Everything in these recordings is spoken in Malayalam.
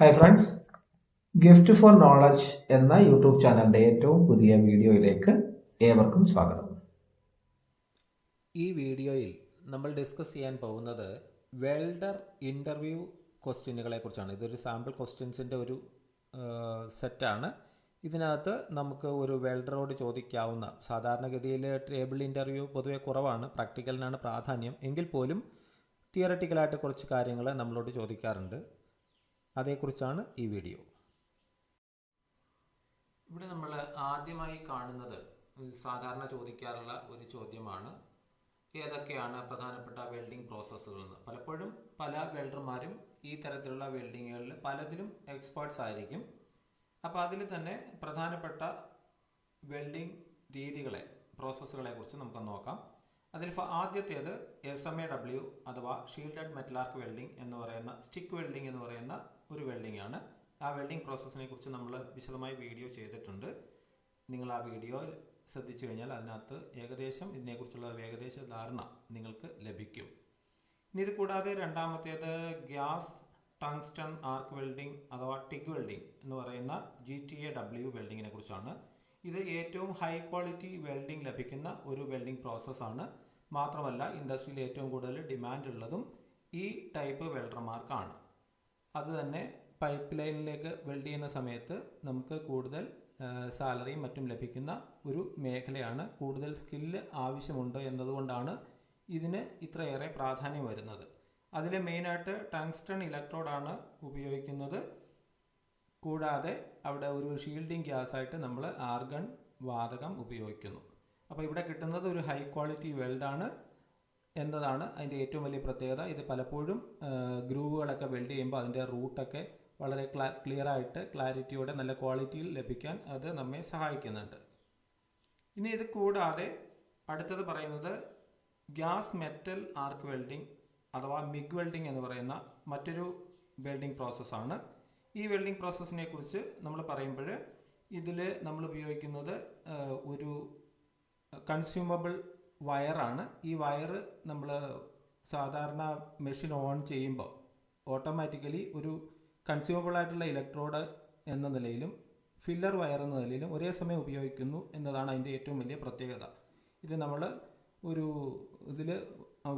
Hi friends gift for knowledge എന്ന യൂട്യൂബ് ചാനലിന്റെ ഏറ്റവും പുതിയ വീഡിയോയിലേക്ക് ഏവർക്കും സ്വാഗതം. ഈ വീഡിയോയിൽ നമ്മൾ ഡിസ്കസ് ചെയ്യാൻ പോകുന്നത് വെൽഡർ ഇന്റർവ്യൂ ക്വസ്റ്റ്യനുകളെ കുറിച്ചാണ്. ഇതൊരു സാമ്പിൾ ക്വസ്റ്റ്യൻസിന്റെ ഒരു സെറ്റാണ് ഇതിനകത്ത് നമുക്ക് ഒരു വെൽഡറോട് ചോദിക്കാവുന്ന സാധാരണഗതിയിൽ ടേബിൾ ഇന്റർവ്യൂ പൊതുവെ കുറവാണ് പ്രാക്ടിക്കലിനാണ് പ്രാധാന്യം. എങ്കിൽ പോലും തിയററ്റിക്കലായിട്ട് കുറച്ച് കാര്യങ്ങൾ നമ്മളോട് ചോദിക്കാറുണ്ട്. അതേക്കുറിച്ചാണ് ഈ വീഡിയോ. ഇവിടെ നമ്മൾ ആദ്യമായി കാണുന്നത് സാധാരണ ചോദിക്കാറുള്ള ഒരു ചോദ്യമാണ്. ഏതൊക്കെയാണ് പ്രധാനപ്പെട്ട വെൽഡിംഗ് പ്രോസസ്സുകൾ എന്ന് പലപ്പോഴും പല വെൽഡർമാരും ഈ തരത്തിലുള്ള വെൽഡിങ്ങുകളിൽ പലതിലും എക്സ്പേർട്സ് ആയിരിക്കും. അപ്പോൾ അതിൽ തന്നെ പ്രധാനപ്പെട്ട വെൽഡിംഗ് രീതികളെ പ്രോസസ്സുകളെ കുറിച്ച് നമുക്ക് നോക്കാം. അതിൽ ആദ്യത്തേത് എസ് എം എ ഡബ്ല്യു അഥവാ ഷീൽഡഡ് മെറ്റലാർക്ക് വെൽഡിംഗ് എന്ന് പറയുന്ന സ്റ്റിക്ക് വെൽഡിംഗ് എന്ന് പറയുന്ന ഒരു വെൽഡിംഗ് ആണ്. ആ വെൽഡിംഗ് പ്രോസസ്സിനെ കുറിച്ച് നമ്മൾ വിശദമായി വീഡിയോ ചെയ്തിട്ടുണ്ട്. നിങ്ങൾ ആ വീഡിയോ ശ്രദ്ധിച്ചു കഴിഞ്ഞാൽ അതിനകത്ത് ഏകദേശം ഇതിനെക്കുറിച്ചുള്ള ഏകദേശ ധാരണ നിങ്ങൾക്ക് ലഭിക്കും. ഇനി ഇത് കൂടാതെ രണ്ടാമത്തേത് ഗ്യാസ് ടങ്സ്റ്റൺ ആർക്ക് വെൽഡിംഗ് അഥവാ ടിഗ് വെൽഡിംഗ് എന്ന് പറയുന്ന ജി ടി എ ഡബ്ല്യു വെൽഡിങ്ങിനെ കുറിച്ചാണ്. ഇത് ഏറ്റവും ഹൈ ക്വാളിറ്റി വെൽഡിംഗ് ലഭിക്കുന്ന ഒരു വെൽഡിംഗ് പ്രോസസ്സാണ് മാത്രമല്ല ഇൻഡസ്ട്രിയിൽ ഏറ്റവും കൂടുതൽ ഡിമാൻഡ് ഉള്ളതും ഈ ടൈപ്പ് വെൽഡർമാർക്കാണ് അത് തന്നെ പൈപ്പ് ലൈനിലേക്ക് വെൽഡ് ചെയ്യുന്ന സമയത്ത് നമുക്ക് കൂടുതൽ സാലറിയും മറ്റും ലഭിക്കുന്ന ഒരു മേഖലയാണ് കൂടുതൽ സ്കില്ല് ആവശ്യമുണ്ട് എന്നതുകൊണ്ടാണ് ഇതിന് ഇത്രയേറെ പ്രാധാന്യം വരുന്നത്. അതിൽ മെയിനായിട്ട് ടങ്സ്റ്റൺ ഇലക്ട്രോഡാണ് ഉപയോഗിക്കുന്നത്. കൂടാതെ അവിടെ ഒരു ഷീൽഡിംഗ് ഗ്യാസായിട്ട് നമ്മൾ ആർഗൺ വാതകം ഉപയോഗിക്കുന്നു. അപ്പോൾ ഇവിടെ കിട്ടുന്നത് ഒരു ഹൈ ക്വാളിറ്റി വെൽഡാണ് എന്നതാണ് അതിന്റെ ഏറ്റവും വലിയ പ്രത്യേകത. ഇത് പലപ്പോഴും ഗ്രൂവുകളൊക്കെ വെൽഡ് ചെയ്യുമ്പോൾ അതിന്റെ റൂട്ടൊക്കെ വളരെ ക്ലാ ക്ലിയർ ആയിട്ട് ക്ലാരിറ്റിയോടെ നല്ല ക്വാളിറ്റിയിൽ ലഭിക്കാൻ അത് നമ്മെ സഹായിക്കുന്നുണ്ട്. ഇനി ഇത് കൂടാതെ അടുത്തത് പറയുന്നത് ഗ്യാസ് മെറ്റൽ ആർക്ക് വെൽഡിംഗ് അഥവാ മിഗ് വെൽഡിംഗ് എന്ന് പറയുന്ന മറ്റൊരു വെൽഡിംഗ് പ്രോസസ്സാണ്. ഈ വെൽഡിംഗ് പ്രോസസ്സിനെ കുറിച്ച് നമ്മൾ പറയുമ്പോൾ ഇതിൽ നമ്മൾ ഉപയോഗിക്കുന്നത് ഒരു കൺസ്യൂമബിൾ വയറാണ്. ഈ വയറ് നമ്മൾ സാധാരണ മെഷീൻ ഓൺ ചെയ്യുമ്പോൾ ഓട്ടോമാറ്റിക്കലി ഒരു കൺസ്യൂമബിൾ ആയിട്ടുള്ള ഇലക്ട്രോഡ് എന്ന നിലയിലും ഫില്ലർ വയർ എന്ന നിലയിലും ഒരേ സമയം ഉപയോഗിക്കുന്നു എന്നതാണ് അതിന്റെ ഏറ്റവും വലിയ പ്രത്യേകത. ഇത് നമ്മൾ ഒരു ഇതിൽ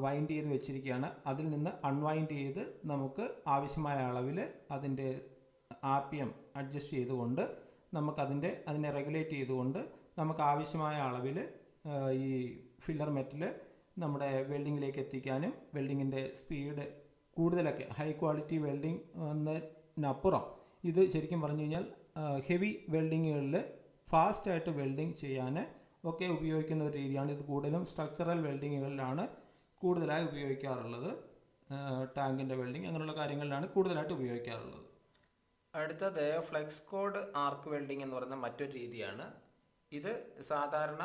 വൈൻഡ് ചെയ്ത് വെച്ചിരിക്കുകയാണ്. അതിൽ നിന്ന് അൺവൈൻഡ് ചെയ്ത് നമുക്ക് ആവശ്യമായ അളവിൽ അതിന്റെ ആർ പി എം അഡ്ജസ്റ്റ് ചെയ്തുകൊണ്ട് നമുക്കതിന്റെ അതിനെ റെഗുലേറ്റ് ചെയ്തുകൊണ്ട് നമുക്ക് ആവശ്യമായ അളവിൽ ഈ ഫില്ലർ മെറ്റൽ നമ്മുടെ വെൽഡിങ്ങിലേക്ക് എത്തിക്കാനും വെൽഡിങ്ങിന്റെ സ്പീഡ് കൂടുതലൊക്കെ ഹൈ ക്വാളിറ്റി വെൽഡിങ് എന്നതിനപ്പുറം ഇത് ശരിക്കും പറഞ്ഞു കഴിഞ്ഞാൽ ഹെവി വെൽഡിങ്ങുകളിൽ ഫാസ്റ്റായിട്ട് വെൽഡിങ് ചെയ്യാൻ ഒക്കെ ഉപയോഗിക്കുന്ന ഒരു രീതിയാണ്. ഇത് കൂടുതലും സ്ട്രക്ചറൽ വെൽഡിങ്ങുകളിലാണ് കൂടുതലായി ഉപയോഗിക്കാറുള്ളത്. ടാങ്കിന്റെ വെൽഡിങ് അങ്ങനെയുള്ള കാര്യങ്ങളിലാണ് കൂടുതലായിട്ട് ഉപയോഗിക്കാറുള്ളത്. അടുത്തത് ഫ്ലെക്സ് കോഡ് ആർക്ക് വെൽഡിംഗ് എന്ന് പറയുന്ന മറ്റൊരു രീതിയാണ്. ഇത് സാധാരണ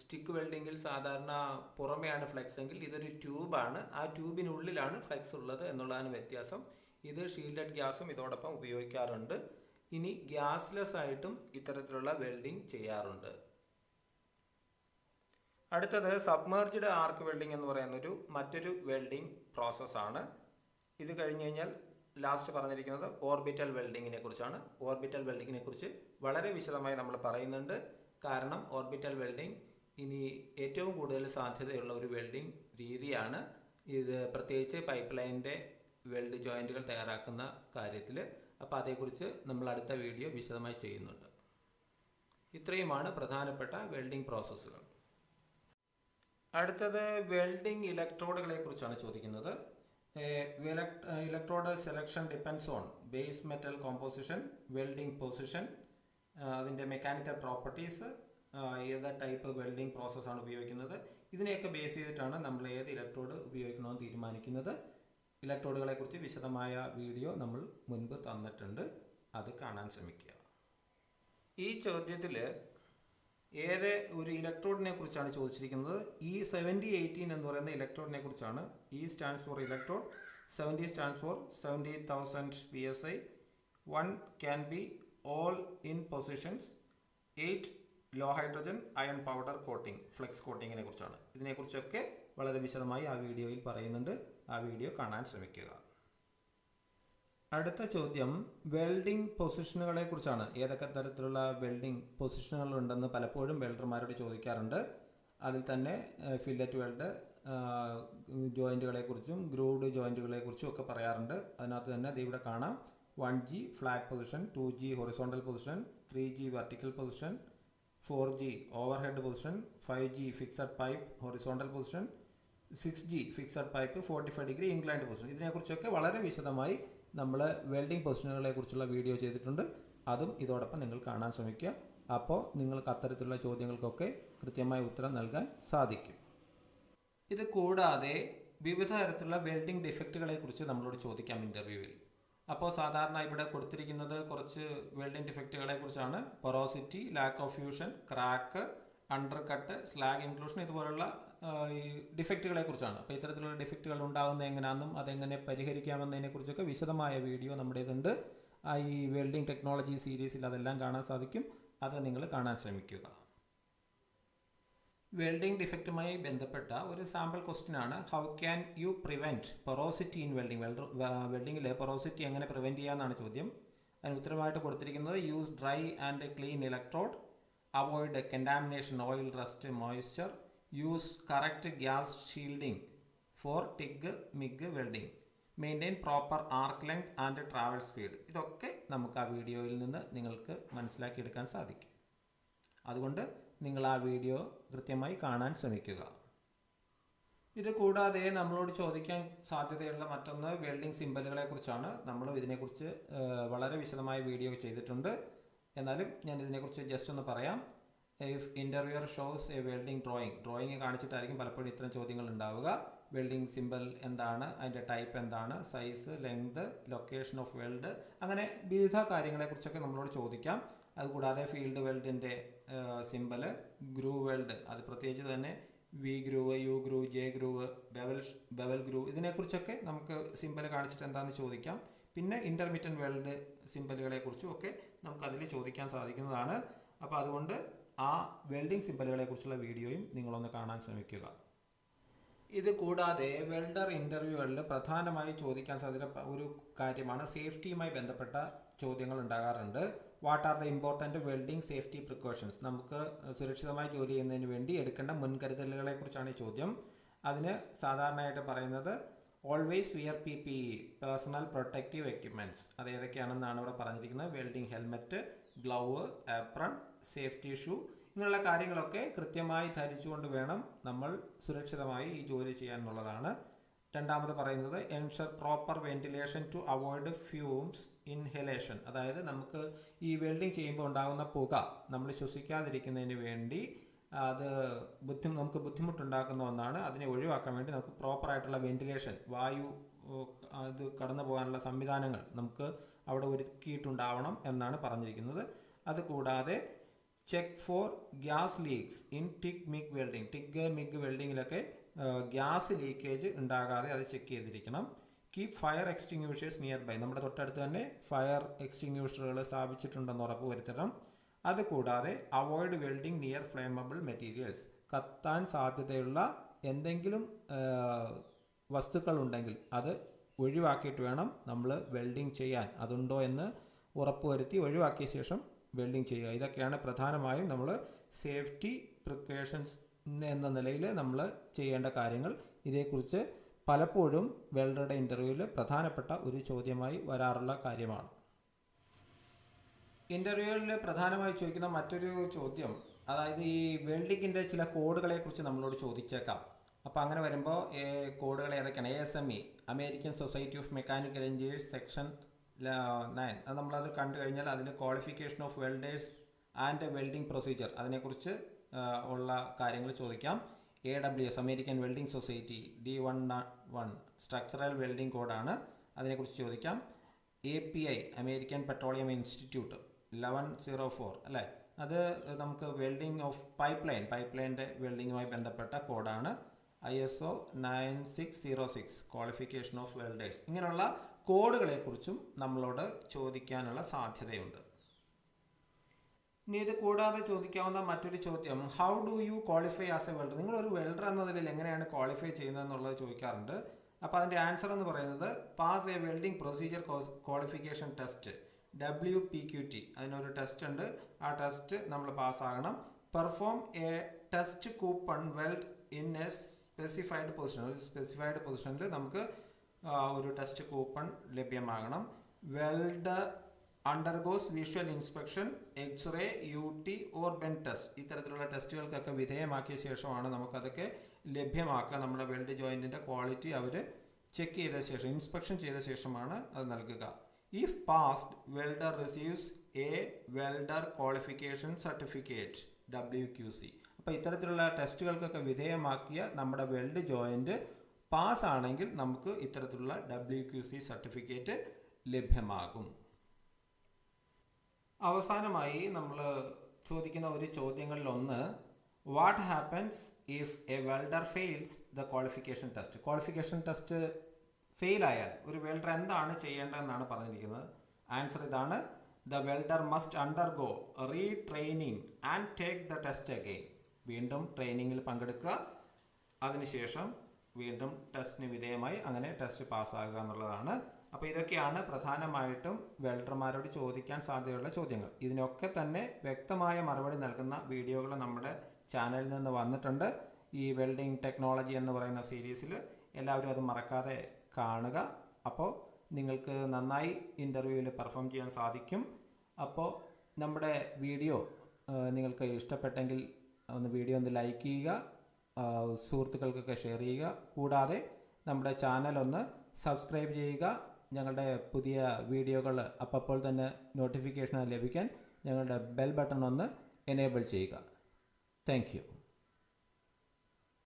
സ്റ്റിക്ക് വെൽഡിങ്ങിൽ സാധാരണ പുറമെയാണ് ഫ്ലെക്സ് എങ്കിൽ ഇതൊരു ട്യൂബാണ് ആ ട്യൂബിനുള്ളിലാണ് ഫ്ലെക്സ് ഉള്ളത് എന്നുള്ളതാണ് വ്യത്യാസം. ഇത് ഷീൽഡഡ് ഗ്യാസും ഇതോടൊപ്പം ഉപയോഗിക്കാറുണ്ട്. ഇനി ഗ്യാസ്ലെസ് ആയിട്ടും ഇത്തരത്തിലുള്ള വെൽഡിംഗ് ചെയ്യാറുണ്ട്. അടുത്തത് സബ്മേർജ്ഡ് ആർക്ക് വെൽഡിംഗ് എന്ന് പറയുന്നൊരു മറ്റൊരു വെൽഡിംഗ് പ്രോസസ്സാണ് ഇത് കഴിഞ്ഞ് കഴിഞ്ഞാൽ ലാസ്റ്റ് പറഞ്ഞിരിക്കുന്നത് ഓർബിറ്റൽ വെൽഡിങ്ങിനെ കുറിച്ചാണ്. ഓർബിറ്റൽ വെൽഡിങ്ങിനെ കുറിച്ച് വളരെ വിശദമായി നമ്മൾ പറയുന്നുണ്ട്. കാരണം ഓർബിറ്റൽ വെൽഡിംഗ് ഇനി ഏറ്റവും കൂടുതൽ സാധ്യതയുള്ള ഒരു വെൽഡിംഗ് രീതിയാണ്. ഇത് പ്രത്യേകിച്ച് പൈപ്പ് ലൈനിന്റെ വെൽഡ് ജോയിന്റുകൾ തയ്യാറാക്കുന്ന കാര്യത്തിൽ. അപ്പോൾ അതേക്കുറിച്ച് നമ്മൾ അടുത്ത വീഡിയോ വിശദമായി ചെയ്യുന്നുണ്ട്. ഇത്രയുമാണ് പ്രധാനപ്പെട്ട വെൽഡിംഗ് പ്രോസസ്സുകൾ അടുത്തത് വെൽഡിംഗ് ഇലക്ട്രോഡുകളെ കുറിച്ചാണ് ചോദിക്കുന്നത്. Electrode selection depends on base metal composition welding position അതിന്റെ മെക്കാനിക്കൽ പ്രോപ്പർട്ടീസ് ഏത് ടൈപ്പ് വെൽഡിംഗ് പ്രോസസ്സാണ് ഉപയോഗിക്കുന്നത് ഇതിനെയൊക്കെ ബേസ് ചെയ്തിട്ടാണ് നമ്മൾ ഏത് ഇലക്ട്രോഡ് ഉപയോഗിക്കണമെന്ന് തീരുമാനിക്കുന്നത്. ഇലക്ട്രോഡുകളെ കുറിച്ച് വിശദമായ വീഡിയോ നമ്മൾ മുൻപ് തന്നിട്ടുണ്ട്. അത് കാണാൻ ശ്രമിക്കുക. ഈ ചോദ്യത്തിൽ ഏത് ഒരു ഇലക്ട്രോഡിനെ കുറിച്ചാണ് ചോദിച്ചിരിക്കുന്നത്? ഈ സെവന്റി എയ്റ്റീൻ എന്ന് പറയുന്ന ഇലക്ട്രോഡിനെ കുറിച്ചാണ്. E stands for electrode seventy stands for seventy thousand P S I one can be all in positions eight low hydrogen iron powder coating flux കോട്ടിങ്ങിനെ കുറിച്ചാണ്. ഇതിനെക്കുറിച്ചൊക്കെ വളരെ വിശദമായി ആ വീഡിയോയിൽ പറയുന്നുണ്ട്. ആ വീഡിയോ കാണാൻ ശ്രമിക്കുക. അടുത്ത ചോദ്യം വെൽഡിംഗ് പൊസിഷനുകളെ കുറിച്ചാണ്. ഏതൊക്കെ തരത്തിലുള്ള വെൽഡിംഗ് പൊസിഷനുകൾ ഉണ്ടെന്ന് പലപ്പോഴും വെൽഡർമാരോട് ചോദിക്കാറുണ്ട്. അതിൽ തന്നെ ഫില്ലറ്റ് വെൽഡ് ജോയിന്റുകളെ കുറിച്ചും ഗ്രൂഡ് ജോയിന്റുകളെ കുറിച്ചും ഒക്കെ പറയാറുണ്ട്. അതിനകത്ത് തന്നെ അത് ഇവിടെ കാണാം. One G flat position two G horizontal position three G vertical position four G overhead position five G fixed pipe horizontal position six G fixed pipe forty five degree inclined position ഇതിനെക്കുറിച്ചൊക്കെ വളരെ വിശദമായി നമ്മൾ വെൽഡിംഗ് പൊസിഷനുകളെ കുറിച്ചുള്ള വീഡിയോ ചെയ്തിട്ടുണ്ട്. അതും ഇതോടൊപ്പം നിങ്ങൾ കാണാൻ ശ്രമിക്കുക. അപ്പോൾ നിങ്ങൾക്ക് അത്തരത്തിലുള്ള ചോദ്യങ്ങൾക്കൊക്കെ കൃത്യമായ ഉത്തരം നൽകാൻ സാധിക്കും. ഇത് കൂടാതെ വിവിധ തരത്തിലുള്ള വെൽഡിംഗ് ഡിഫക്റ്റുകളെ കുറിച്ച് നമ്മളോട് ചോദിക്കാം ഇന്റർവ്യൂവിൽ അപ്പോൾ സാധാരണ ഇവിടെ കൊടുത്തിരിക്കുന്നത് കുറച്ച് വെൽഡിംഗ് ഡിഫക്റ്റുകളെ കുറിച്ചാണ്. Porosity lack of fusion crack undercut slag inclusion ഇതുപോലുള്ള ഈ ഡിഫക്റ്റുകളെ കുറിച്ചാണ്. അപ്പോൾ ഇത്തരത്തിലുള്ള ഡിഫക്റ്റുകൾ ഉണ്ടാകുന്ന എങ്ങനെയാണെന്നും അതെങ്ങനെ പരിഹരിക്കാമെന്നതിനെ കുറിച്ചൊക്കെ വിശദമായ വീഡിയോ നമ്മുടേതുണ്ട്. ഇതുണ്ട് ഈ വെൽഡിംഗ് ടെക്നോളജി സീരീസിൽ അതെല്ലാം കാണാൻ സാധിക്കും. അത് നിങ്ങൾ കാണാൻ ശ്രമിക്കുക. വെൽഡിംഗ് ഡിഫക്റ്റുമായി ബന്ധപ്പെട്ട ഒരു സാമ്പിൾ ക്വസ്റ്റ്യൻ ആണ് how can you prevent porosity in welding? Welder വെൽഡിങ്ങിൽ പൊറോസിറ്റി എങ്ങനെ പ്രിവെന്റ് ചെയ്യാമെന്നാണ് ചോദ്യം. അതിന് ഉത്തരമായിട്ട് കൊടുത്തിരിക്കുന്നത് use dry and clean electrode avoid contamination oil rust moisture use correct gas shielding for TIG MIG welding maintain proper arc length and travel speed ഇതൊക്കെ നമുക്ക് ആ വീഡിയോയിൽ നിന്ന് നിങ്ങൾക്ക് മനസ്സിലാക്കിയെടുക്കാൻ സാധിക്കും. അതുകൊണ്ട് നിങ്ങൾ ആ വീഡിയോ കൃത്യമായി കാണാൻ ശ്രമിക്കുക. ഇത് കൂടാതെ നമ്മളോട് ചോദിക്കാൻ സാധ്യതയുള്ള മറ്റൊന്ന് വെൽഡിംഗ് സിമ്പലുകളെ കുറിച്ചാണ്. നമ്മൾ ഇതിനെക്കുറിച്ച് വളരെ വിശദമായ വീഡിയോ ചെയ്തിട്ടുണ്ട്. എന്നാലും ഞാൻ ഇതിനെക്കുറിച്ച് ജസ്റ്റ് ഒന്ന് പറയാം. If interviewer shows a welding drawing drawing കാണിച്ചിട്ടായിരിക്കും പലപ്പോഴും ഇത്തരം ചോദ്യങ്ങൾ ഉണ്ടാവുക. വെൽഡിംഗ് സിമ്പൽ എന്താണ് അതിന്റെ ടൈപ്പ് എന്താണ് size length location of weld അങ്ങനെ വിവിധ കാര്യങ്ങളെക്കുറിച്ചൊക്കെ നമ്മളോട് ചോദിക്കാം. അതുകൂടാതെ ഫീൽഡ് വെൽഡിന്റെ സിമ്പൽ ഗ്രൂ വെൽഡ് അത് പ്രത്യേകിച്ച് തന്നെ V groove U groove J groove bevel bevel groove ഇതിനെക്കുറിച്ചൊക്കെ നമുക്ക് സിമ്പൽ കാണിച്ചിട്ട് എന്താണെന്ന് ചോദിക്കാം. പിന്നെ ഇന്റർമീഡിയറ്റ് വെൽഡ് സിമ്പലുകളെ കുറിച്ചും ഒക്കെ നമുക്കതിൽ ചോദിക്കാൻ സാധിക്കുന്നതാണ്. അപ്പോൾ അതുകൊണ്ട് ആ വെൽഡിംഗ് സിമ്പലുകളെ കുറിച്ചുള്ള വീഡിയോയും നിങ്ങളൊന്ന് കാണാൻ ശ്രമിക്കുക. ഇത് കൂടാതെ വെൽഡർ ഇന്റർവ്യൂകളിൽ പ്രധാനമായി ചോദിക്കാൻ സാധിക്കുന്ന ഒരു കാര്യമാണ്. സേഫ്റ്റിയുമായി ബന്ധപ്പെട്ട ചോദ്യങ്ങൾ ഉണ്ടാകാറുണ്ട് what are the important welding safety precautions നമുക്ക് സുരക്ഷിതമായി ജോലി ചെയ്യുന്നതിന് വേണ്ടി എടുക്കേണ്ട മുൻകരുതലുകളെ കുറിച്ചാണ് ഈ ചോദ്യം. അതിന് സാധാരണയായിട്ട് പറയുന്നത് always wear P P personal protective equipments അത് ഏതൊക്കെയാണെന്നാണ് ഇവിടെ പറഞ്ഞിരിക്കുന്നത്. Welding helmet glove apron safety shoe ഇങ്ങനെയുള്ള കാര്യങ്ങളൊക്കെ കൃത്യമായി ധരിച്ചുകൊണ്ട് വേണം നമ്മൾ സുരക്ഷിതമായി ഈ ജോലി ചെയ്യാൻ എന്നുള്ളതാണ്. രണ്ടാമത് പറയുന്നത് ensure proper ventilation to avoid fumes inhalation. അതായത് നമുക്ക് ഈ വെൽഡിങ് ചെയ്യുമ്പോൾ ഉണ്ടാകുന്ന പുക നമ്മൾ ശ്വസിക്കാതിരിക്കുന്നതിന് വേണ്ടി അത് ബുദ്ധി നമുക്ക് ബുദ്ധിമുട്ടുണ്ടാക്കുന്ന ഒന്നാണ്. അതിനെ ഒഴിവാക്കാൻ വേണ്ടി നമുക്ക് പ്രോപ്പറായിട്ടുള്ള വെന്റിലേഷൻ വായു അത് കടന്നു പോകാനുള്ള സംവിധാനങ്ങൾ നമുക്ക് അവിടെ ഒരുക്കിയിട്ടുണ്ടാവണം എന്നാണ് പറഞ്ഞിരിക്കുന്നത്. അതുകൂടാതെ check for gas leaks in TIG MIG welding TIG MIG വെൽഡിങ്ങിലൊക്കെ gas leakage ഉണ്ടാകാതെ അത് ചെക്ക് ചെയ്തിരിക്കണം. Keep fire extinguishers nearby നമ്മുടെ തൊട്ടടുത്ത് തന്നെ ഫയർ എക്സ്റ്റിങ്യൂഷറുകൾ സ്ഥാപിച്ചിട്ടുണ്ടെന്ന് ഉറപ്പ് വരുത്തണം. അതുകൂടാതെ avoid welding near flammable materials കത്താൻ സാധ്യതയുള്ള എന്തെങ്കിലും വസ്തുക്കൾ ഉണ്ടെങ്കിൽ അത് ഒഴിവാക്കിയിട്ട് വേണം നമ്മൾ വെൽഡിംഗ് ചെയ്യാൻ. അതുണ്ടോ എന്ന് ഉറപ്പുവരുത്തി ഒഴിവാക്കിയ ശേഷം വെൽഡിംഗ് ചെയ്യുക. ഇതൊക്കെയാണ് പ്രധാനമായും നമ്മൾ സേഫ്റ്റി പ്രിക്കോഷൻസ് എന്ന നിലയിൽ നമ്മൾ ചെയ്യേണ്ട കാര്യങ്ങൾ. ഇതേക്കുറിച്ച് പലപ്പോഴും വെൽഡറുടെ ഇന്റർവ്യൂവിൽ പ്രധാനപ്പെട്ട ഒരു ചോദ്യമായി വരാറുള്ള കാര്യമാണ്. ഇന്റർവ്യൂവിൽ പ്രധാനമായി ചോദിക്കുന്ന മറ്റൊരു ചോദ്യം അതായത് ഈ വെൽഡിങ്ങിന്റെ ചില കോഡുകളെക്കുറിച്ച് നമ്മളോട് ചോദിച്ചേക്കാം. അപ്പോൾ അങ്ങനെ വരുമ്പോൾ കോഡുകൾ ഏതൊക്കെയാണ്? A S M E American society of mechanical engineers section nine. അത് നമ്മളത് കണ്ടു കഴിഞ്ഞാൽ അതിൽ qualification of welders and welding procedure അതിനെക്കുറിച്ച് ഉള്ള കാര്യങ്ങൾ ചോദിക്കാം. A W S American welding society D one one structural welding കോഡാണ് അതിനെക്കുറിച്ച് ചോദിക്കാം. A P I American petroleum institute eleven zero four അല്ലേ? അത് നമുക്ക് welding of pipeline pipe ലൈന്റെ വെൽഡിങ്ങുമായി ബന്ധപ്പെട്ട കോഡാണ് I S O nine six zero six qualification of welders ഇങ്ങനെയുള്ള കോഡുകളെക്കുറിച്ചും നമ്മളോട് ചോദിക്കാനുള്ള സാധ്യതയുണ്ട്. ഇനി ഇത് കൂടാതെ ചോദിക്കാവുന്ന മറ്റൊരു ചോദ്യം. How do you qualify as a welder നിങ്ങൾ ഒരു വെൽഡർ എന്ന നിലയിൽ എങ്ങനെയാണ് ക്വാളിഫൈ ചെയ്യുന്നത് എന്നുള്ളത് ചോദിക്കാറുണ്ട്. അപ്പോൾ അതിന്റെ ആൻസർ എന്ന് പറയുന്നത് pass a welding procedure qualification test W P Q T അതിനൊരു ടെസ്റ്റ് ഉണ്ട്. ആ ടെസ്റ്റ് നമ്മൾ പാസ്സാകണം perform a test coupon weld in a specified position ഒരു സ്പെസിഫൈഡ് പൊസിഷനിൽ നമുക്ക് ഒരു test coupon ലഭ്യമാകണം. Weld undergoes visual inspection X ray U T or bend test ഇത്തരത്തിലുള്ള ടെസ്റ്റുകൾക്കൊക്കെ വിധേയമാക്കിയ ശേഷമാണ് നമുക്കതൊക്കെ ലഭ്യമാക്കുക. നമ്മുടെ വെൽഡ് ജോയിന്റിന്റെ ക്വാളിറ്റി അവർ ചെക്ക് ചെയ്ത ശേഷം ഇൻസ്പെക്ഷൻ ചെയ്ത ശേഷമാണ് അത് നൽകുക. If passed welder receives a welder qualification certificate W Q C അപ്പോൾ ഇത്തരത്തിലുള്ള ടെസ്റ്റുകൾക്കൊക്കെ വിധേയമാക്കിയ നമ്മുടെ വെൽഡ് ജോയിന്റ് പാസ് ആണെങ്കിൽ നമുക്ക് ഇത്തരത്തിലുള്ള ഡബ്ല്യു ക്യു സി സർട്ടിഫിക്കറ്റ് ലഭ്യമാകും. അവസാനമായി നമ്മൾ ചോദിക്കുന്ന ഒരു ചോദ്യങ്ങളിൽ ഒന്ന് what happens if a welder fails the qualification test qualification test fail ആയാൽ ഒരു വെൽഡർ എന്താണ് ചെയ്യേണ്ടതെന്നാണ് പറഞ്ഞിരിക്കുന്നത്. ആൻസർ ഇതാണ് the welder must undergo retraining and take the test again വീണ്ടും ട്രെയിനിങ്ങിൽ പങ്കെടുക്കുക. അതിനുശേഷം വീണ്ടും ടെസ്റ്റിന് വിധേയമായി അങ്ങനെ ടെസ്റ്റ് പാസ്സാകുക എന്നുള്ളതാണ് അപ്പോൾ ഇതൊക്കെയാണ് പ്രധാനമായിട്ടും വെൽഡർമാരോട് ചോദിക്കാൻ സാധ്യതയുള്ള ചോദ്യങ്ങൾ. ഇതിനൊക്കെ തന്നെ വ്യക്തമായ മറുപടി നൽകുന്ന വീഡിയോകൾ നമ്മുടെ ചാനലിൽ നിന്ന് വന്നിട്ടുണ്ട്. ഈ വെൽഡിംഗ് ടെക്നോളജി എന്ന് പറയുന്ന സീരീസിൽ എല്ലാവരും അത് മറക്കാതെ കാണുക. അപ്പോൾ നിങ്ങൾക്ക് നന്നായി ഇന്റർവ്യൂവിൽ പെർഫോം ചെയ്യാൻ സാധിക്കും. അപ്പോൾ നമ്മുടെ വീഡിയോ നിങ്ങൾക്ക് ഇഷ്ടപ്പെട്ടെങ്കിൽ ഒന്ന് വീഡിയോ ഒന്ന് ലൈക്ക് ചെയ്യുക സുഹൃത്തുക്കൾക്കൊക്കെ ഷെയർ ചെയ്യുക. കൂടാതെ നമ്മുടെ ചാനൽ ഒന്ന് സബ്സ്ക്രൈബ് ചെയ്യുക. ഞങ്ങളുടെ പുതിയ വീഡിയോകൾ അപ്പോൾ തന്നെ നോട്ടിഫിക്കേഷൻ ലഭിക്കാൻ ഞങ്ങളുടെ ബെൽ ബട്ടൺ ഒന്ന് എനേബിൾ ചെയ്യുക. താങ്ക്